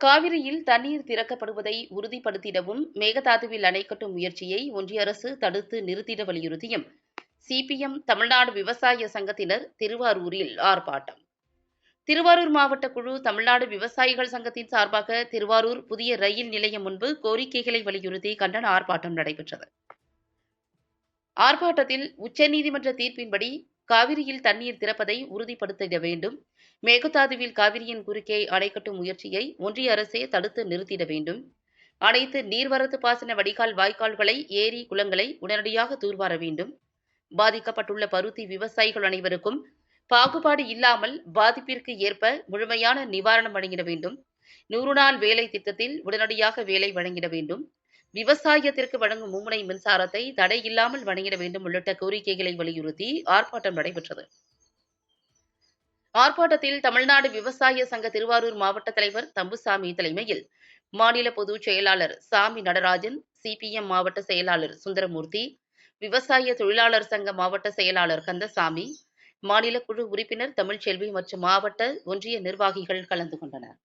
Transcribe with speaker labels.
Speaker 1: காவிரியில் தண்ணீர் திறக்கப்படுவதை உறுதிப்படுத்திடவும் மேகதாதுவில் அணை கட்டும் முயற்சியை ஒன்றிய அரசு தடுத்து நிறுத்திட வலியுறுத்தியும் சிபிஎம் தமிழ்நாடு விவசாய சங்கத்தினர் திருவாரூரில் ஆர்ப்பாட்டம். திருவாரூர் மாவட்ட குழு தமிழ்நாடு விவசாயிகள் சங்கத்தின் சார்பாக திருவாரூர் புதிய ரயில் நிலையம் முன்பு கோரிக்கைகளை வலியுறுத்தி கண்டன ஆர்ப்பாட்டம் நடைபெற்றது. ஆர்ப்பாட்டத்தில் உச்சநீதிமன்ற தீர்ப்பின்படி காவிரியில் தண்ணீர் திறப்பதை உறுதிப்படுத்திட வேண்டும். மேகதாதுவில் காவிரியின் குறுக்கே அணை கட்டும் முயற்சியை ஒன்றிய அரசே தடுத்து நிறுத்திட வேண்டும். அனைத்து நீர்வரத்து பாசன வடிகால் வாய்க்கால்களை ஏரி குளங்களை உடனடியாக தூர்வார வேண்டும். பாதிக்கப்பட்டுள்ள பருத்தி விவசாயிகள் அனைவருக்கும் பாகுபாடு இல்லாமல் பாதிப்பிற்கு ஏற்ப முழுமையான நிவாரணம் வழங்கிட வேண்டும். நூறு நாள் வேலை திட்டத்தில் உடனடியாக வேலை வழங்கிட வேண்டும். விவசாயத்திற்கு வழங்கும் மும்முனை மின்சாரத்தை தடை இல்லாமல் வழங்கிட வேண்டும் உள்ளிட்ட கோரிக்கைகளை வலியுறுத்தி ஆர்ப்பாட்டம் நடைபெற்றது. ஆர்ப்பாட்டத்தில் தமிழ்நாடு விவசாய சங்க திருவாரூர் மாவட்ட தலைவர் தம்புசாமி தலைமையில் மாநில பொதுச் செயலாளர் சாமி நடராஜன் சிபிஎம் மாவட்ட செயலாளர் சுந்தரமூர்த்தி விவசாய தொழிலாளர் சங்க மாவட்ட செயலாளர் கந்தசாமி மாநில குழு உறுப்பினர் தமிழ்ச்செல்வி மற்றும் மாவட்ட ஒன்றிய நிர்வாகிகள் கலந்து கொண்டனர்.